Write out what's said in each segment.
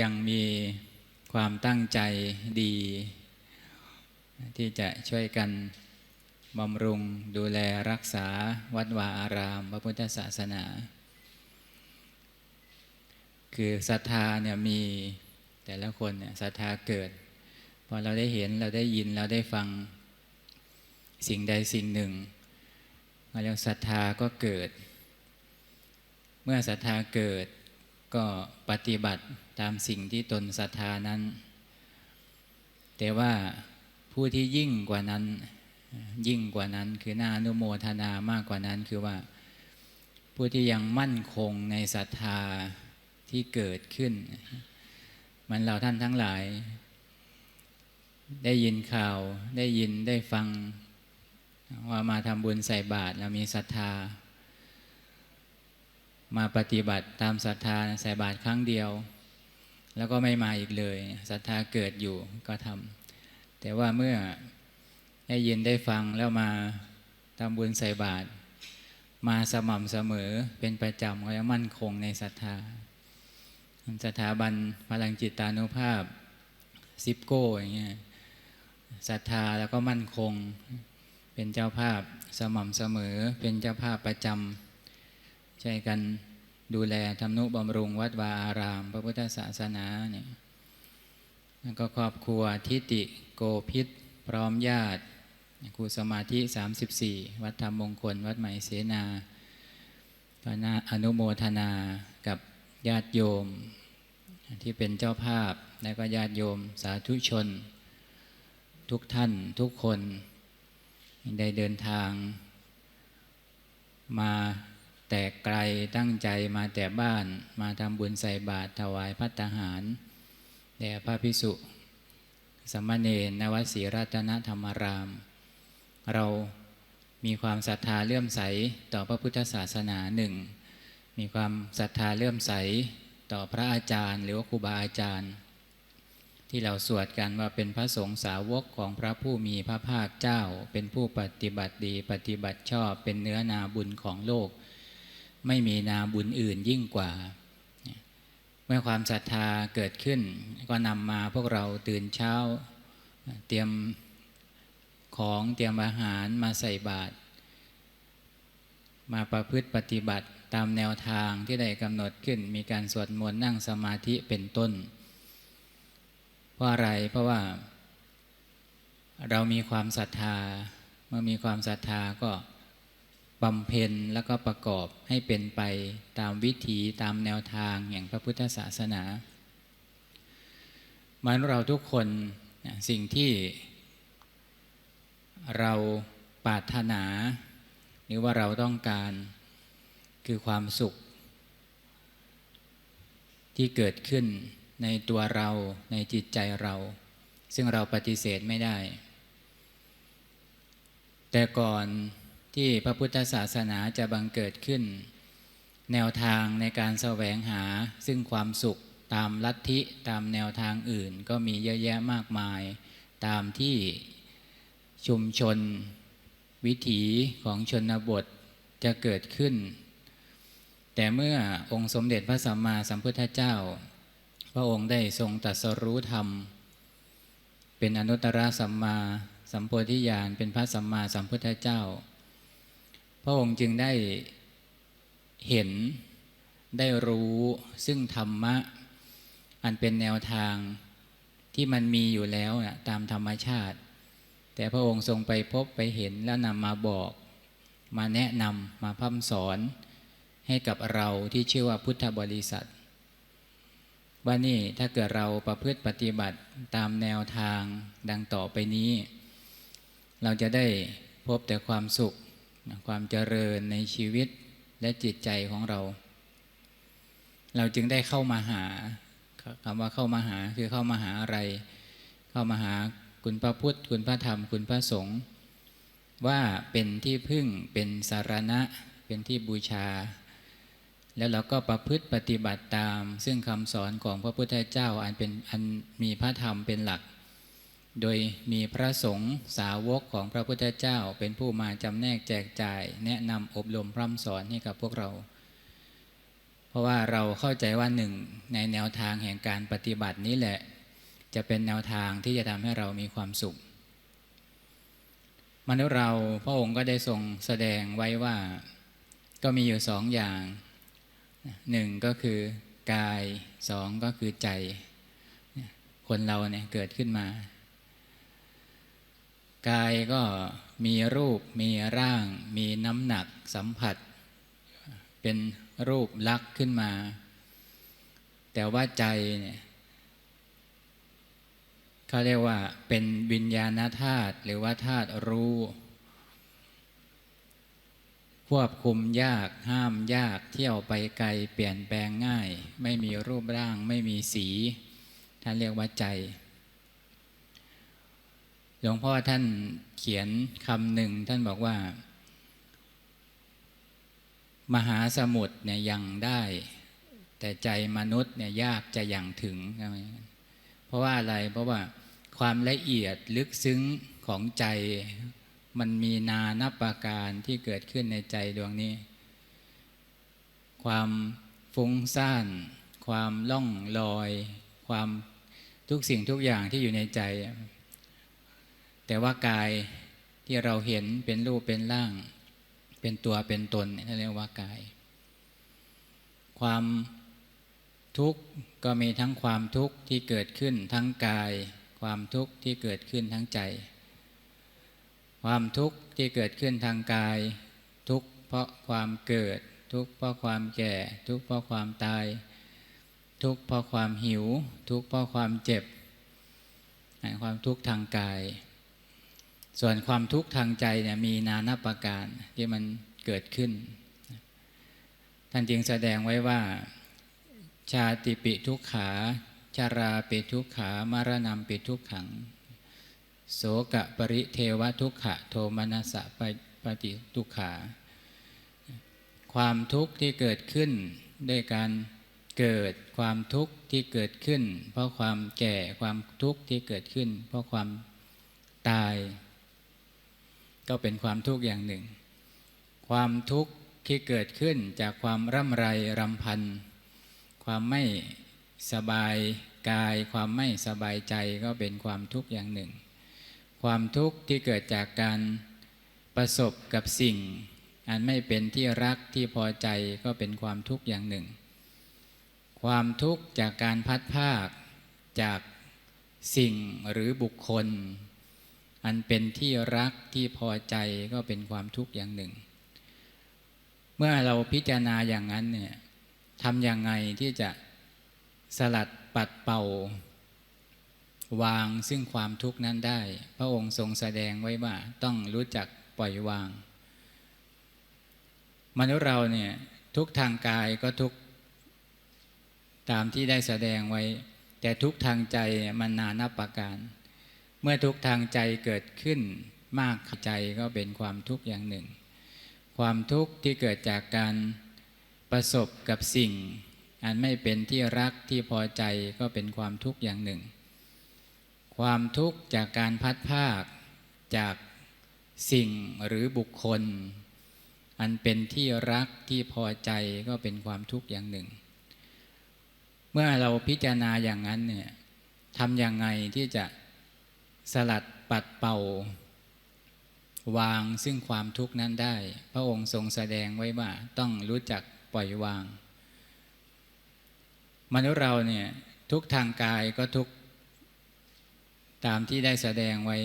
ยังมีความตั้งใจดี ที่จะช่วยกันบำรุงดูแลรักษาวัดวาอาราม พระพุทธศาสนา คือศรัทธาเนี่ยมีแต่ละคนเนี่ยศรัทธาเกิดพอเราได้เห็นเราได้ยินเราได้ฟังสิ่งใดสิ่งหนึ่งมาแล้วศรัทธาก็เกิด เมื่อศรัทธาเกิดก็ปฏิบัติ ตามสิ่งที่ตนศรัทธานั้น แต่ว่าผู้ที่ยิ่งกว่านั้น ยิ่งกว่านั้นคือหน่าอนุโมทนามากกว่านั้นคือว่า ผู้ที่ยังมั่นคงในศรัทธาที่เกิดขึ้น มันเราท่านทั้งหลาย ได้ยินข่าวได้ยินได้ฟัง ว่ามาทำบุญใส่บาตรเรามีศรัทธา มาปฏิบัติตามศรัทธาใส่บาตรครั้งเดียว แล้วก็ไม่มาอีกเลยศรัทธาเกิดอยู่ก็ทำแต่ว่าเมื่อได้ยินได้ฟังแล้วมาทำบุญใส่บาตรมาสม่ำเสมอเป็นประจำก็จะมั่นคงในศรัทธาสถาบันพลังจิตานุภาพซิปโก้อย่างเงี้ยศรัทธาแล้วก็มั่นคง เป็นเจ้าภาพสม่ำเสมอเป็นเจ้าภาพประจำใช้กัน ดูแลทำนุบำรุงวัดวาอาราม พระพุทธศาสนาเนี่ยแล้วก็ครอบครัวทิติโกพิษพร้อมญาติครูสมาธิ 34 วัดธรรมมงคล วัดใหม่เสนาก็นาอนุโมทนากับญาติโยม ที่เป็นเจ้าภาพ และก็ญาติโยมสาธุชน ทุกท่านทุกคน ได้เดินทางมา แต่ไกลตั้งใจมาแต่บ้านมาทำบุญใส่บาตรถวายพัตหาร แด่พระพิสุสมณเณรนวสีรัตนธรรมราม เรามีความศรัทธาเลื่อมใสต่อพระพุทธศาสนาหนึ่ง มีความศรัทธาเลื่อมใสต่อพระอาจารย์ หรือว่าครูบาอาจารย์ ที่เราสวดกันว่าเป็นพระสงฆ์สาวกของพระผู้มีพระภาคเจ้า เป็นผู้ปฏิบัติดีปฏิบัติชอบเป็นเนื้อนาบุญของโลก ไม่มีนาบุญอื่นยิ่งกว่า เมื่อความศรัทธาเกิดขึ้น ก็นำมาพวกเราตื่นเช้า เตรียมของเตรียมอาหารมาใส่บาตรมาประพฤติปฏิบัติตามแนวทางที่ได้กำหนดขึ้น มีการสวดมนต์นั่งสมาธิเป็นต้น เพราะอะไรเพราะว่า เรามีความศรัทธา เมื่อมีความศรัทธาก็ บำเพ็ญแล้วก็ประกอบให้เป็นไปตามวิถีตามแนวทางอย่างพระพุทธศาสนา มันเราทุกคนสิ่งที่เราปรารถนา หรือว่าเราต้องการคือความสุข ที่เกิดขึ้นในตัวเราในจิตใจเรา ซึ่งเราปฏิเสธไม่ได้ แต่ก่อน ที่พระพุทธศาสนาจะบังเกิดขึ้น แนวทางในการแสวงหาซึ่งความสุขตามลัทธิตามแนวทางอื่น ก็มีเยอะแยะมากมาย ตามที่ชุมชน วิถีของชนบทจะเกิดขึ้น แต่เมื่อองค์สมเด็จพระสัมมาสัมพุทธเจ้า พระองค์ได้ทรงตรัสรู้ธรรม เป็นอนุตตรสัมมาสัมโพธิญาณเป็นพระสัมมาสัมพุทธเจ้า ระองค์จึงได้เห็นได้รู้ซึ่งธรรมะ อันเป็นแนวทางที่มันมีอยู่แล้วนะตามธรรมชาติ แต่พระองค์ทรงไปพบไปเห็นแล้วนำมาบอก มาแนะนำมาพัฒสอนให้กับเราที่ชื่อว่าพุทธบริษัท ว่านี่ถ้าเกิดเราประพฤติปฏิบัติตามแนวทางดังต่อไปนี้ เราจะได้พบแต่ความสุข ความเจริญในชีวิตและจิตใจของเรา เราจึงได้เข้ามาหาคำว่าเข้ามาหาคือเข้ามาหาอะไร เข้ามาหาคุณพระพุทธ คุณพระธรรม คุณพระสงฆ์ว่าเป็นที่พึ่งเป็นสารณะ เป็นที่บูชา แล้วเราก็ประพฤติปฏิบัติตาม ซึ่งคำสอนของพระพุทธเจ้าอันเป็นอันมีพระธรรมเป็นหลัก โดยมีพระสงฆ์สาวกของพระพุทธเจ้าเป็นผู้มาจำแนกแจกจ่าย แนะนำอบรมพร่ำสอนให้กับพวกเรา เพราะว่าเราเข้าใจว่าหนึ่งในแนวทางแห่งการปฏิบัตินี้แหละ จะเป็นแนวทางที่จะทำให้เรามีความสุข มนุษย์เราพระองค์ก็ได้ทรงแสดงไว้ว่าก็มีอยู่สองอย่างหนึ่งก็คือกายสองก็คือใจ คนเราเนี่ยเกิดขึ้นมา กายก็มีรูปมีร่าง มีน้ำหนักสัมผัส เป็นรูปลักษ์ขึ้นมา แต่ว่าใจเนี่ยเขาเรียกว่าเป็นวิญญาณธาตุหรือว่าธาตุรู้ ควบคุมยากห้ามยากเที่ยวไปไกลเปลี่ยนแปลงง่าย ไม่มีรูปร่างไม่มีสี ท่านเรียกว่าใจ หลวงพ่อท่านเขียนคำหนึ่งท่านบอกว่า มหาสมุทรเนี่ยยังได้ แต่ใจมนุษย์เนี่ยยากจะยังถึง เพราะว่าอะไรเพราะว่าความละเอียดลึกซึ้งของใจ มันมีนานับประการที่เกิดขึ้นในใจดวงนี้ ความฟุ้งซ่าน ความล่องลอย ความทุกสิ่งทุกอย่างที่อยู่ในใจ แต่ว่ากายที่เราเห็นเป็นรูปเป็นร่าง เป็นตัวเป็นตนนี่นเรียกว่ากาย ความทุกข์ก็มีทั้งความทุกข์ที่เกิดขึ้นทั้งกาย ความทุกข์ที่เกิดขึ้นทั้งใจ ความทุกข์ที่เกิดขึ้นทางกาย ทุกข์เพราะความเกิด ทุกข์เพราะความแก่ ทุกข์เพราะความตาย ทุกข์เพราะความหิว ทุกข์เพราะความเจ็บ ความทุกข์ทางกาย ส่วนความทุกข์ทางใจเนี่ยมีนานาประการที่มันเกิดขึ้น ท่านจึงแสดงไว้ว่า ชาติปิทุกขา ชาราปิทุกขามารณะปิทุกขัง โสกะปริเทวทุกขะโทมนัสสะปฏิทุกขา ความทุกข์ที่เกิดขึ้นด้วยการเกิดความทุกข์ที่เกิดขึ้น เพราะความแก่ความทุกข์ที่เกิดขึ้น เพราะความตาย ก็เป็นความทุกข์อย่างหนึ่ง ความทุกข์ที่เกิดขึ้นจากความร่ำไรรำพัน ความไม่สบายกาย ความไม่สบายใจก็เป็นความทุกข์อย่างหนึ่ง ความทุกข์ที่เกิดจากการประสบกับสิ่ง อันไม่เป็นที่รักที่พอใจก็เป็นความทุกข์อย่างหนึ่ง ความทุกข์จากการพัดภาคจากสิ่งหรือบุคคล อันเป็นที่รักที่พอใจก็เป็นความทุกข์อย่างหนึ่ง เมื่อเราพิจารณาอย่างนั้นเนี่ยทำอย่างไงที่จะสลัดปัดเป่า วางซึ่งความทุกข์นั้นได้ พระองค์ทรงแสดงไว้ว่าต้องรู้จักปล่อยวาง มนุษย์เราเนี่ยทุกทางกายก็ทุกตามที่ได้แสดงไว้ แต่ทุกทางใจมันนานับประการ เมื่อทุกทางใจเกิดขึ้นมากใจก็เป็นความทุกข์อย่างหนึ่ง ความทุกข์ที่เกิดจากการประสบกับสิ่ง อันไม่เป็นที่รักที่พอใจก็เป็นความทุกข์อย่างหนึ่ง ความทุกข์จากการพัดภาคจากสิ่งหรือบุคคล อันเป็นที่รักที่พอใจก็เป็นความทุกข์อย่างหนึ่ง เมื่อเราพิจารณาอย่างนั้นเนี่ยทำอย่างไงที่จะ สลัดปัดเป่า วางซึ่งความทุกข์นั้นได้ พระองค์ทรงแสดงไว้ว่าต้องรู้จักปล่อยวาง มนุษย์เราเนี่ยทุกทางกายก็ทุกตามที่ได้แสดงไว้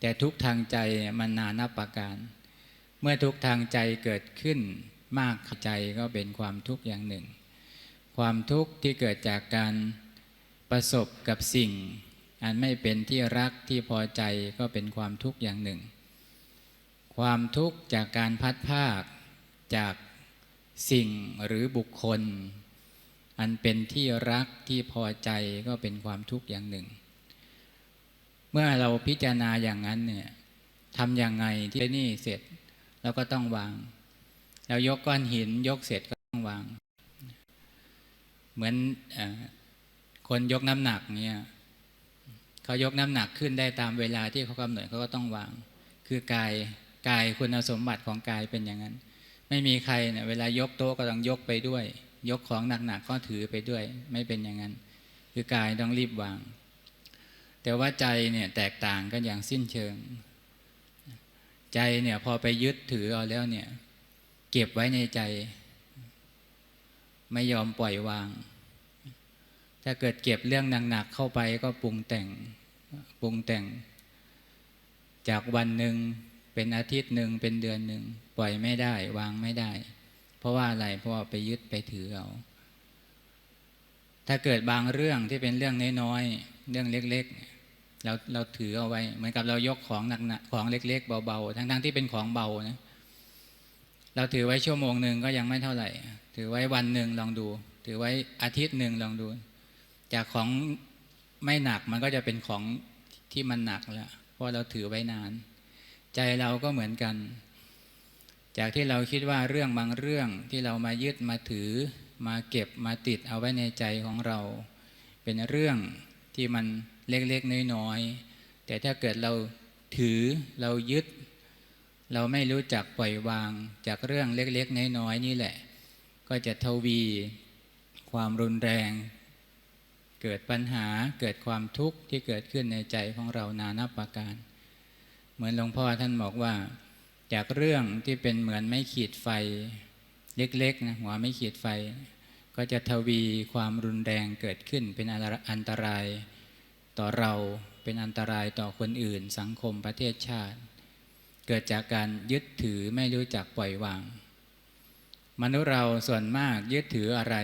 แต่ทุกทางใจมันนานับประการ เมื่อทุกทางใจเกิดขึ้นมากใจก็เป็นความทุกข์อย่างหนึ่ง ความทุกข์ที่เกิดจากการประสบกับสิ่ง อันไม่เป็นที่รักที่พอใจก็เป็นความทุกข์อย่างหนึ่ง ความทุกข์จากการพัดภาคจากสิ่งหรือบุคคล อันเป็นที่รักที่พอใจก็เป็นความทุกข์อย่างหนึ่ง เมื่อเราพิจารณาอย่างนั้นเนี่ยทำอย่างไงที่นี่เสร็จเราก็ต้องวางเรายกก้อนหินยกเสร็จก็ต้องวาง เหมือนอคนยกน้ำหนักเนี่ย เขายกน้ำหนักขึ้นได้ตามเวลาที่เขากำหนดเขาก็ต้องวาง คือกายกายคุณสมบัติของกายเป็นอย่างนั้น ไม่มีใครเนี่ยเวลายกโต๊ะก็ต้องยกไปด้วย ยกของหนักๆก็ถือไปด้วย ไม่เป็นอย่างนั้น คือกายต้องรีบวาง แต่ว่าใจเนี่ยแตกต่างกันอย่างสิ้นเชิง ใจเนี่ยพอไปยึดถือเอาแล้วเนี่ยเก็บไว้ในใจ ไม่ยอมปล่อยวาง ถ้าเกิดเก็บเรื่องหนักๆเข้าไปก็ปรุงแต่งปรุงแต่ง จากวันหนึ่งเป็นอาทิตย์หนึ่งเป็นเดือนหนึ่งปล่อยไม่ได้ วางไม่ได้ เพราะว่าอะไรเพราะว่าไปยึดไปถือเอาถ้าเกิดบางเรื่องที่เป็นเรื่องน้อยๆเรื่องเล็กๆเราเราถือเอาไว้ เหมือนกับเรายกของหนักๆของเล็ก ๆ เบาๆทั้งๆที่เป็นของเบานะเราถือไว้ชั่วโมงหนึ่งก็ยังไม่เท่าไหร่ ถือไว้วันหนึ่งลองดู ถือไว้อาทิตย์หนึ่งลองดู จากของไม่หนักมันก็จะเป็นของที่มันหนักแล้วเพราะเราถือไว้นาน ใจเราก็เหมือนกัน จากที่เราคิดว่าเรื่องบางเรื่องที่เรามายึดมาถือ มาเก็บมาติดเอาไว้ในใจของเรา เป็นเรื่องที่มันเล็กๆน้อยๆแต่ถ้าเกิดเราถือเรายึด เราไม่รู้จักปล่อยวาง จากเรื่องเล็กๆน้อยๆนี่แหละ ก็จะทวีความรุนแรง เกิดปัญหาเกิดความทุกข์ที่เกิดขึ้นในใจของเรานานับประการ เหมือนหลวงพ่อท่านบอกว่า จากเรื่องที่เป็นเหมือนไม่ขีดไฟเล็กๆนะหัวไม่ขีดไฟ ก็จะทวีความรุนแรงเกิดขึ้นเป็นอันตรายต่อเราเป็นอันตรายต่อคนอื่น สังคมประเทศชาติ เกิดจากการยึดถือไม่รู้จักปล่อยวาง มนุษย์เราส่วนมากยึดถืออะไร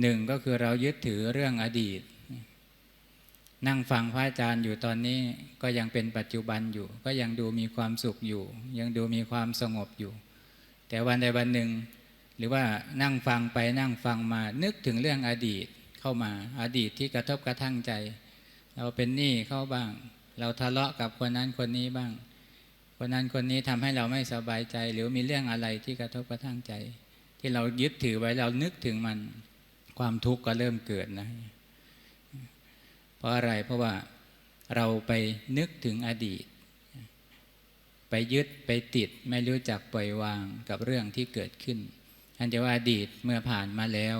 หนึ่งก็คือเรายึดถือเรื่องอดีต นั่งฟังพระอาจารย์อยู่ตอนนี้ก็ยังเป็นปัจจุบันอยู่ ก็ยังดูมีความสุขอยู่ ยังดูมีความสงบอยู่ แต่วันใดวันหนึ่ง หรือว่านั่งฟังไปนั่งฟังมานึกถึงเรื่องอดีตเข้ามาอดีตที่กระทบกระทั่งใจ เราเป็นหนี้เข้าบ้าง เราทะเลาะกับคนนั้นคนนี้บ้าง คนนั้นคนนี้ทำให้เราไม่สบายใจ หรือมีเรื่องอะไรที่กระทบกระทั่งใจ ที่เรายึดถือไว้เรานึกถึงมัน ความทุกข์ก็เริ่มเกิดนะ เพราะอะไรเพราะว่าเราไปนึกถึงอดีต ไปยึดไปติดไม่รู้จักปล่อยวางกับเรื่องที่เกิดขึ้นอันจะว่าอดีตเมื่อผ่านมาแล้ว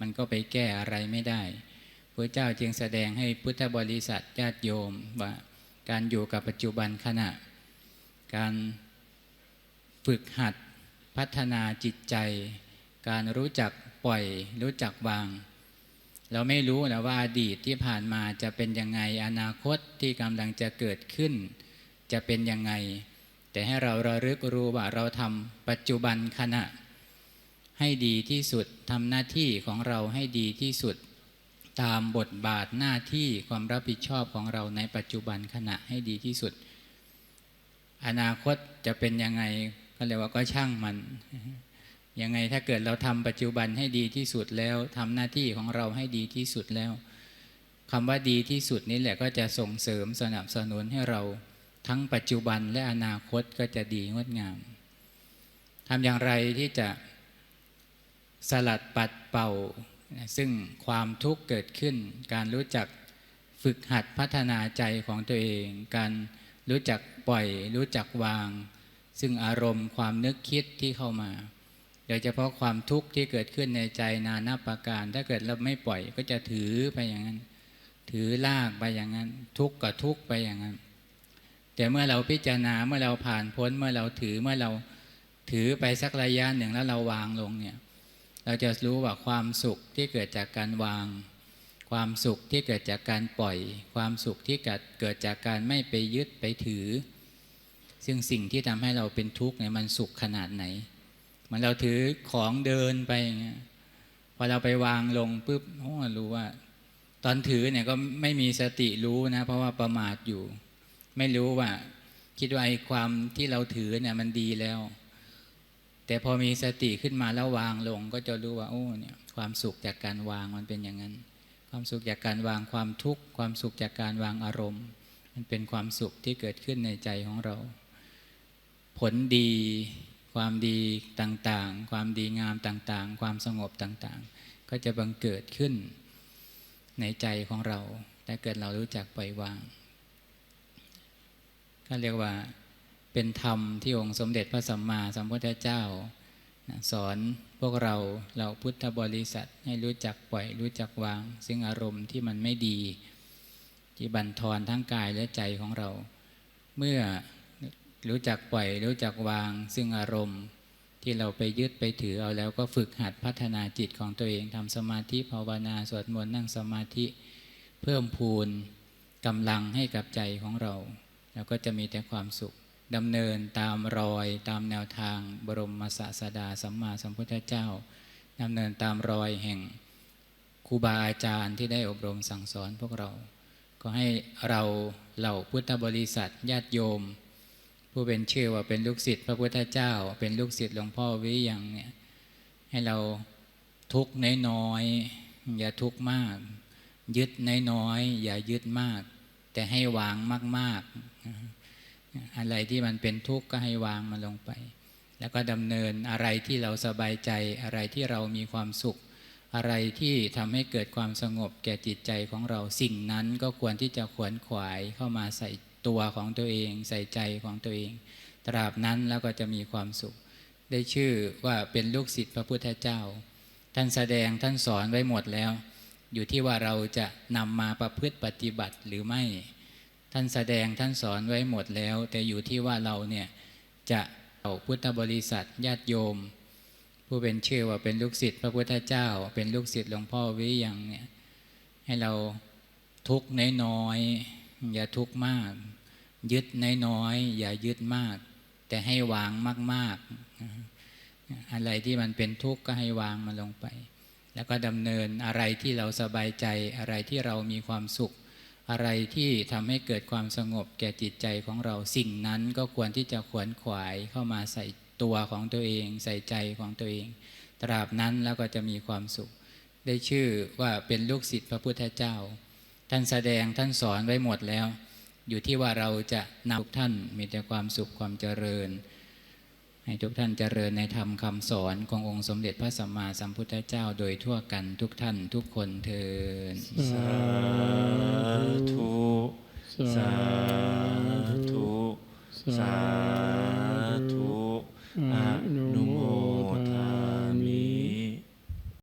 มันก็ไปแก้อะไรไม่ได้พระเจ้าจึงแสดงให้พุทธบริษัทญาติโยมว่าการอยู่กับปัจจุบันขณะ การฝึกหัดพัฒนาจิตใจ การรู้จักปล่อย รู้จักวาง เราไม่รู้นะว่าอดีตที่ผ่านมาจะเป็นยังไงอนาคตที่กำลังจะเกิดขึ้น จะเป็นยังไง แต่ให้เราระลึกรู้ว่าเราทำปัจจุบันขณะ ให้ดีที่สุดทำหน้าที่ของเราให้ดีที่สุด ตามบทบาทหน้าที่ความรับผิดชอบของเราในปัจจุบันขณะให้ดีที่สุด อนาคตจะเป็นยังไงก็เรียกว่าก็ช่างมัน ยังไงถ้าเกิดเราทำปัจจุบันให้ดีที่สุดแล้วทำหน้าที่ของเราให้ดีที่สุดแล้วคำว่าดีที่สุดนี้แหละก็จะส่งเสริมสนับสนุนให้เราทั้งปัจจุบันและอนาคตก็จะดีงดงามทำอย่างไรที่จะสลัดปัดเป่า ซึ่งความทุกข์เกิดขึ้น การรู้จักฝึกหัดพัฒนาใจของตัวเอง การรู้จักปล่อย รู้จักวาง ซึ่งอารมณ์ความนึกคิดที่เข้ามา โดยเฉพาะความทุกข์ที่เกิดขึ้นในใจนานาประการ ถ้าเกิดเราไม่ปล่อยก็จะถือไปอย่างนั้น ถือลากไปอย่างนั้น ทุกข์กับทุกข์ไปอย่างนั้น แต่เมื่อเราพิจารณาเมื่อเราผ่านพ้นเมื่อเราถือเมื่อเราถือไปสักระยะหนึ่งแล้วเราวางลงเนี่ยเราจะรู้ว่าความสุขที่เกิดจากการวาง ความสุขที่เกิดจากการปล่อย ความสุขที่เกิดเกิดจากการไม่ไปยึดไปถือ ซึ่งสิ่งที่ทำให้เราเป็นทุกข์เนี่ยมันสุขขนาดไหน มันเราถือของเดินไปอย่างเงี้ยพอเราไปวางลงปุ๊บโอ้รู้ว่า ตอนถือเนี่ยก็ไม่มีสติรู้นะ เพราะว่าประมาทอยู่ ไม่รู้ว่า คิดว่าไอ้ความที่เราถือเนี่ยมันดีแล้ว แต่พอมีสติขึ้นมาแล้ววางลง ก็จะรู้ว่าโอ้เนี่ยความสุขจากการวางมันเป็นอย่างนั้น ความสุขจากการวางความทุกข์ความสุขจากการวางอารมณ์ มันเป็นความสุขที่เกิดขึ้นในใจของเรา ผลดี ความดีต่างๆ ความดีงามต่างๆ ความสงบต่างๆ ก็จะบังเกิดขึ้นในใจของเราถ้าเกิดเรารู้จักปล่อยวาง ก็เรียกว่าเป็นธรรมที่องค์สมเด็จพระสัมมาสัมพุทธเจ้า สอนพวกเราเราพุทธบริษัทให้รู้จักปล่อยรู้จักวาง ซึ่งอารมณ์ที่มันไม่ดี ที่บั่นทอนทั้งกายและใจของเรา เมื่อ รู้จักปล่อย รู้จักวาง ซึ่งอารมณ์ที่เราไปยึดไปถือเอาแล้วก็ฝึกหัดพัฒนาจิตของตัวเองทำสมาธิภาวนาสวดมนต์นั่งสมาธิ เพิ่มพูนกำลังให้กับใจของเรา แล้วก็จะมีแต่ความสุขดำเนินตามรอยตามแนวทางบรมศาสดาสัมมาสัมพุทธเจ้าดำเนินตามรอยแห่งครูบาอาจารย์ที่ได้อบรมสั่งสอนพวกเรา ก็ให้เราเหล่าพุทธบริษัทญาติโยม ผู้เป็นชื่อว่าเป็นลูกศิษย์พระพุทธเจ้า เป็นลูกศิษย์หลวงพ่อวิยังเนี่ยให้เราทุกข์น้อยๆอย่าทุกข์มาก ยึดน้อยๆอย่ายึดมาก แต่ให้วางมากๆ อะไรที่มันเป็นทุกข์ก็ให้วางมันลงไป แล้วก็ดำเนินอะไรที่เราสบายใจอะไรที่เรามีความสุข อะไรที่ทำให้เกิดความสงบแก่จิตใจของเราสิ่งนั้นก็ควรที่จะขวนขวายเข้ามาใส่ ตัวของตัวเอง ใส่ใจของตัวเอง ตราบนั้นแล้วก็จะมีความสุข ได้ชื่อว่าเป็นลูกศิษย์พระพุทธเจ้า ท่านแสดงท่านสอนไว้หมดแล้ว อยู่ที่ว่าเราจะนำมาประพฤติปฏิบัติหรือไม่ ท่านแสดงท่านสอนไว้หมดแล้ว แต่อยู่ที่ว่าเราเนี่ยจะเอาพุทธบริษัทญาติโยม ผู้เป็นชื่อว่าเป็นลูกศิษย์พระพุทธเจ้า เป็นลูกศิษย์หลวงพ่อวิยังเนี่ยให้เราทุกข์น้อยๆ อย่าทุกข์มาก ยึดน้อยๆอย่ายึดมาก แต่ให้วางมากๆ อะไรที่มันเป็นทุกข์ก็ให้วางมันลงไป แล้วก็ดำเนินอะไรที่เราสบายใจอะไรที่เรามีความสุข อะไรที่ทำให้เกิดความสงบแก่จิตใจของเราสิ่งนั้นก็ควรที่จะขวนขวายเข้ามาใส่ตัวของตัวเอง ใส่ใจของตัวเอง ตราบนั้นแล้วก็จะมีความสุข ได้ชื่อว่าเป็นลูกศิษย์พระพุทธเจ้า ท่านแสดงท่านสอนไว้หมดแล้ว อยู่ที่ว่าเราจะนำทุกท่านมีแต่ความสุขความเจริญ ให้ทุกท่านเจริญในธรรมคำสอนขององค์สมเด็จพระสัมมาสัมพุทธเจ้าโดยทั่วกันทุกท่านทุกคนเทินสาธุสาธุสาธุอนุ